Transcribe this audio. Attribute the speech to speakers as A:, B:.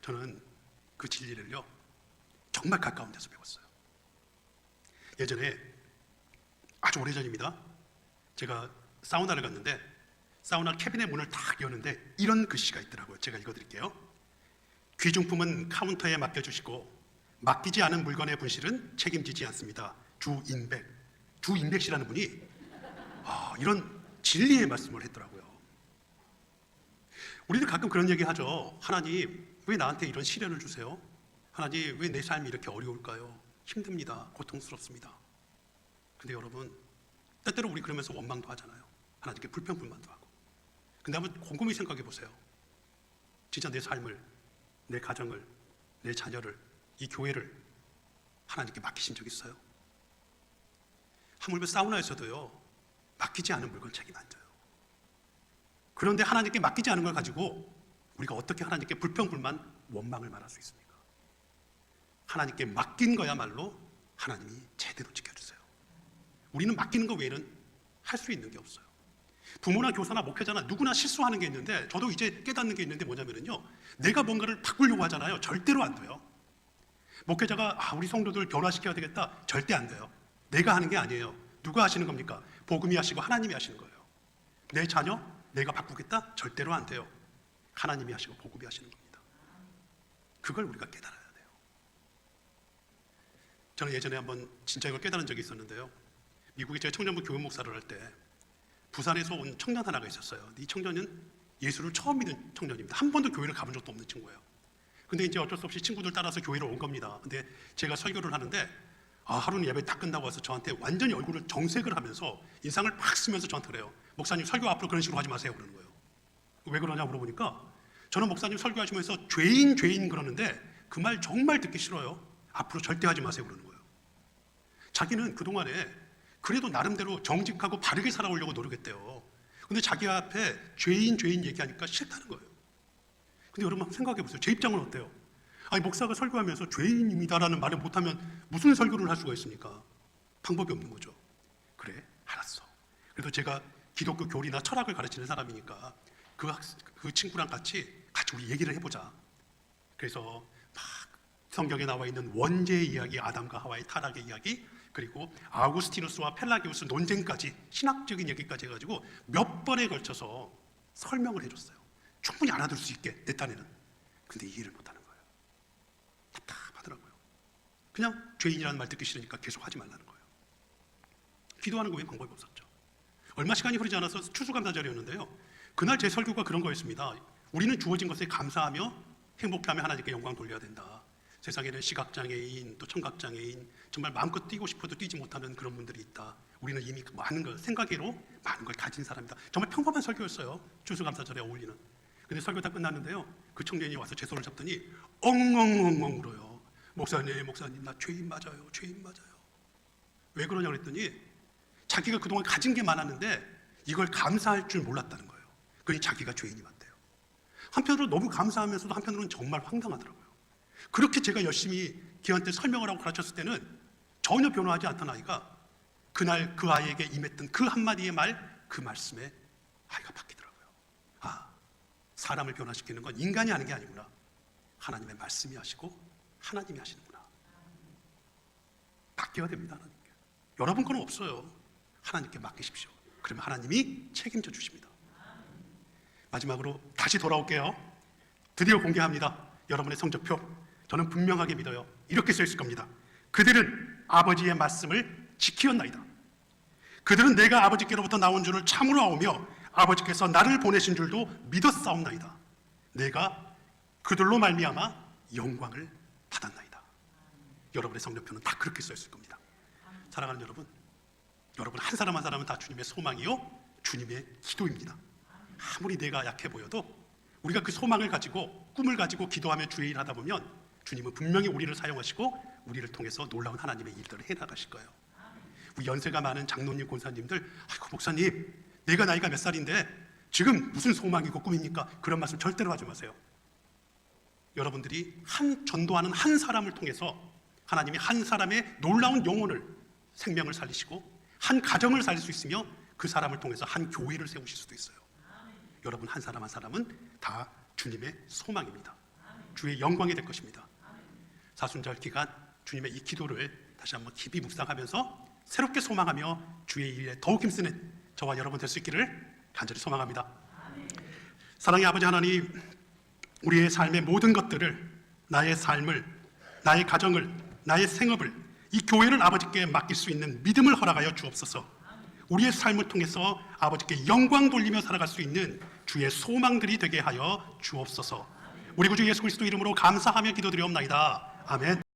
A: 저는 그 진리를요 정말 가까운 데서 배웠어요. 예전에 아주 오래전입니다. 제가 사우나를 갔는데 사우나 캐빈의 문을 딱 여는데 이런 글씨가 있더라고요. 제가 읽어드릴게요. 귀중품은 카운터에 맡겨주시고 맡기지 않은 물건의 분실은 책임지지 않습니다. 주 인백, 주 인백 씨라는 분이 아, 이런 진리의 말씀을 했더라고요. 우리는 가끔 그런 얘기 하죠. 하나님, 왜 나한테 이런 시련을 주세요? 하나님, 왜 내 삶이 이렇게 어려울까요? 힘듭니다. 고통스럽습니다. 근데 여러분, 때때로 우리 그러면서 원망도 하잖아요. 하나님께 불평불만도 하고. 근데 한번 곰곰이 생각해 보세요. 진짜 내 삶을, 내 가정을, 내 자녀를, 이 교회를 하나님께 맡기신 적 있어요? 하물며 사우나에서도요, 맡기지 않은 물건 책임 안 져요. 그런데 하나님께 맡기지 않은 걸 가지고 우리가 어떻게 하나님께 불평불만, 원망을 말할 수 있습니까? 하나님께 맡긴 거야말로 하나님이 제대로 지켜주세요. 우리는 맡기는 거 외에는 할 수 있는 게 없어요. 부모나 교사나 목회자나 누구나 실수하는 게 있는데 저도 이제 깨닫는 게 있는데 뭐냐면요. 내가 뭔가를 바꾸려고 하잖아요. 절대로 안 돼요. 목회자가 아, 우리 성도들 변화시켜야 되겠다. 절대 안 돼요. 내가 하는 게 아니에요. 누가 하시는 겁니까? 복음이 하시고 하나님이 하시는 거예요. 내 자녀 내가 바꾸겠다? 절대로 안 돼요. 하나님이 하시고 복음이 하시는 겁니다. 그걸 우리가 깨달아야 돼요. 저는 예전에 한번 진짜 이걸 깨달은 적이 있었는데요. 미국에 제가 청년부 교육 목사를 할 때 부산에서 온 청년 하나가 있었어요. 이 청년은 예수를 처음 믿은 청년입니다. 한 번도 교회를 가본 적도 없는 친구예요. 근데 이제 어쩔 수 없이 친구들 따라서 교회로 온 겁니다. 근데 제가 설교를 하는데 아, 하루는 예배 딱 끝나고 와서 저한테 완전히 얼굴을 정색을 하면서 인상을 팍 쓰면서 저한테 그래요. 목사님 설교 앞으로 그런 식으로 하지 마세요. 그러는 거예요. 왜 그러냐 물어보니까 저는 목사님 설교하시면서 죄인 죄인 그러는데 그 말 정말 듣기 싫어요. 앞으로 절대 하지 마세요. 그러는 거예요. 자기는 그동안에 그래도 나름대로 정직하고 바르게 살아오려고 노력했대요. 근데 자기 앞에 죄인 죄인 얘기하니까 싫다는 거예요. 근데 여러분 생각해 보세요. 제 입장은 어때요? 아니 목사가 설교하면서 죄인입니다라는 말을 못하면 무슨 설교를 할 수가 있습니까? 방법이 없는 거죠. 그래, 알았어. 그래도 제가 기독교 교리나 철학을 가르치는 사람이니까 그, 학, 그 친구랑 같이 우리 얘기를 해보자. 그래서 막 성경에 나와 있는 원죄의 이야기, 아담과 하와의 타락의 이야기, 그리고 아우구스티누스와 펠라기우스 논쟁까지 신학적인 얘기까지 해가지고 몇 번에 걸쳐서 설명을 해줬어요. 충분히 알아들 수 있게 내 딴에는. 근데 이해를 못하는 거예요. 답답하더라고요. 그냥 죄인이라는 말 듣기 싫으니까 계속 하지 말라는 거예요. 기도하는 거 외에 방법이 없었죠. 얼마 시간이 흐르지 않아서 추수감사절이었는데요. 그날 제 설교가 그런 거였습니다. 우리는 주어진 것에 감사하며 행복하며 하나님께 영광 돌려야 된다. 세상에는 시각장애인 또 청각장애인 정말 마음껏 뛰고 싶어도 뛰지 못하는 그런 분들이 있다. 우리는 이미 그 많은 걸 생각으로 많은 걸 가진 사람이다. 정말 평범한 설교였어요. 추수감사절에 어울리는. 근데 설교 다 끝났는데요. 그 청년이 와서 제 손을 잡더니 엉엉엉엉 울어요. 목사님, 목사님, 나 죄인 맞아요. 죄인 맞아요. 왜 그러냐 그랬더니 자기가 그동안 가진 게 많았는데 이걸 감사할 줄 몰랐다는 거예요. 그러니 자기가 죄인이 맞대요. 한편으로 너무 감사하면서도 한편으로는 정말 황당하더라고요. 그렇게 제가 열심히 걔한테 설명을 하고 가르쳤을 때는 전혀 변화하지 않던 아이가 그날 그 아이에게 임했던 그 한마디의 말, 그 말씀에 아이가 바뀌더라고요. 아, 사람을 변화시키는 건 인간이 하는 게 아니구나. 하나님의 말씀이 하시고 하나님이 하시는구나. 맡겨야 됩니다, 하나님께. 여러분 거는 없어요. 하나님께 맡기십시오. 그러면 하나님이 책임져 주십니다. 마지막으로 다시 돌아올게요. 드디어 공개합니다. 여러분의 성적표. 저는 분명하게 믿어요. 이렇게 써 있을 겁니다. 그들은 아버지의 말씀을 지키었나이다. 그들은 내가 아버지께로부터 나온 줄을 참으로 아오며 아버지께서 나를 보내신 줄도 믿었사옵나이다. 내가 그들로 말미암아 영광을 받았나이다. 여러분의 성적표는 다 그렇게 써 있을 겁니다. 사랑하는 여러분, 여러분 한 사람 한 사람은 다 주님의 소망이요, 주님의 기도입니다. 아무리 내가 약해 보여도 우리가 그 소망을 가지고 꿈을 가지고 기도하며 주의 일하다 보면 주님은 분명히 우리를 사용하시고 우리를 통해서 놀라운 하나님의 일들을 해 나가실 거예요. 우리 연세가 많은 장로님, 권사님들, 아이고 목사님, 내가 나이가 몇 살인데 지금 무슨 소망이고 꿈입니까? 그런 말씀 절대로 하지 마세요. 여러분들이 한 전도하는 한 사람을 통해서 하나님이 한 사람의 놀라운 영혼을 생명을 살리시고 한 가정을 살릴 수 있으며 그 사람을 통해서 한 교회를 세우실 수도 있어요. 여러분 한 사람 한 사람은 다 주님의 소망입니다. 주의 영광이 될 것입니다. 사순절 기간 주님의 이 기도를 다시 한번 깊이 묵상하면서 새롭게 소망하며 주의 일에 더욱 힘쓰는 저와 여러분 될 수 있기를 간절히 소망합니다. 사랑의 아버지 하나님, 우리의 삶의 모든 것들을 나의 삶을, 나의 가정을, 나의 생업을 이 교회를 아버지께 맡길 수 있는 믿음을 허락하여 주옵소서. 우리의 삶을 통해서 아버지께 영광 돌리며 살아갈 수 있는 주의 소망들이 되게 하여 주옵소서. 우리 구주 예수 그리스도 이름으로 감사하며 기도드리옵나이다. 아멘.